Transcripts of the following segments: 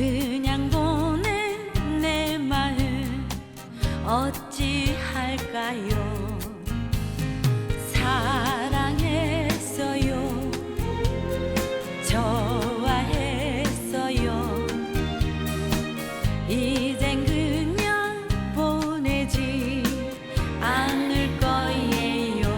그냥 보낸 내 마음 어찌할까요? 사랑했어요. 좋아했어요. 이젠 그냥 보내지 않을 거예요.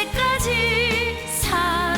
때까지 살